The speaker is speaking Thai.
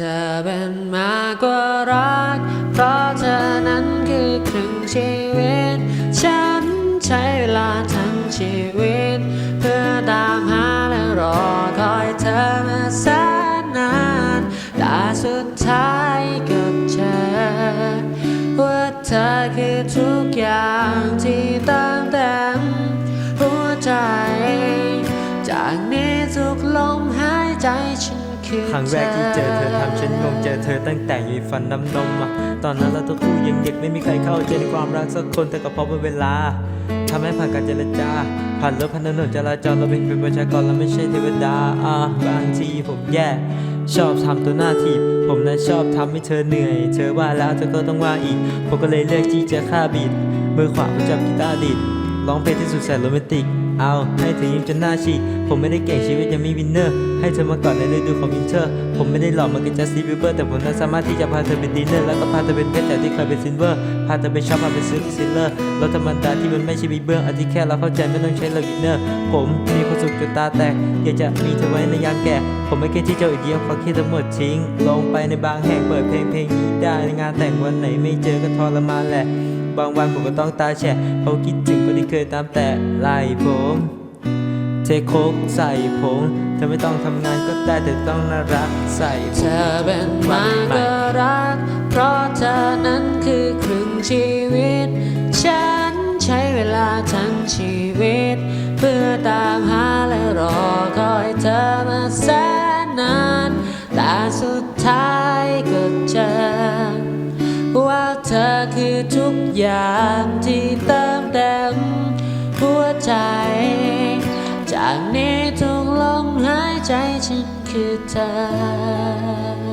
ธอเป็นมากกว่ารัก เพราะเธอนั้นคือครึ่งชีวิต ฉันใช้เวลาทั้งชีวิต เพื่อตามหาและรอคอยเธอมาแสนนานแต่สุดท้ายก็เจอว่าเธอคือทุกอย่างที่เติมเต็มหัวใจ จากนี้ทุกลมหายใจฉัน ครั้งแรกที่เจอเธอทำฉันงงเจอเธอตั้งแต่อยู่ฟันน้ำนมอะตอนนั้นเราทั้งคู่ยังเด็กไม่มีใครเข้าใจในความรักสักคนแต่ก็พราะว่าเวลาทำให้ผ่านการเจรจา ผ่านรถผ่านถนนจราจรเราเป็นเพียงประชากรเราไม่ใช่เทวดาอะบางทีผมแย่ ชอบทำตัวหน้าทีบผมนั้นชอบทำให้เธอเหนื่อย เธอว่าแล้วเธอก็ต้องว่าอีก ผมก็เลยเลือกที่จะฆ่าบีดมือขวาผมจับกีตาร์ดีดร้องเพลงที่สุดแสนโรแมนติก เอาให้เธอยิ้มจนหน้าฉีกผมไม่ได้เก่งชีวิตยังมีวินเนอร์ ให้เธอมาก่อนในฤดูของวินเทอร์ ผมไม่ได้หล่อเหมือนกับจัสตินบีเบอร์แต่ผมนั้นสามารถที่จะพาเธอเป็นดินเนอร์แล้วก็พาเธอเป็นเพชรแต่ที่เคยเป็นซิลเวอร์ พาเธอไปช็อปพาไปซื้อซิลเลอร์รถธรรมดาที่มันไม่ใช่บีเบอร์อันที่แค่เราเข้าใจไม่ต้องใช้เลวินเนอร์ ผมมีความสุขจนตาแตกอยากจะมีเธอไว้ในยามแก่ ผมไม่คิดที่จะอีกเดียวขอคิดทั้งหมดทิ้งลงไปในบางแห่งเปิดเพลงเพลงนี้ได้ในงานแต่งวันไหนไม่เจอก็ทรมานแหละ บางวันผมก็ต้องตาแฉะเพราะคิดถึงคนที่เคยตามแต่ไล่ผมเทโคกใส่ผงเธอไม่ต้องทำงานก็ได้แต่ต้องน่ารักใส่ผเธอเป็นมากกว่ารัก เพราะเธอนั้นคือครึ่งชีวิต ฉันใช้เวลาทั้งชีวิต เพื่อตามหาและรอคอยเธอมาแสนนานแต่สุดท้ายก็เจอ คือทุกอย่างที่เติมเต็มหัวใจ จากนี้ทุกลมหายใจฉันคือเธอ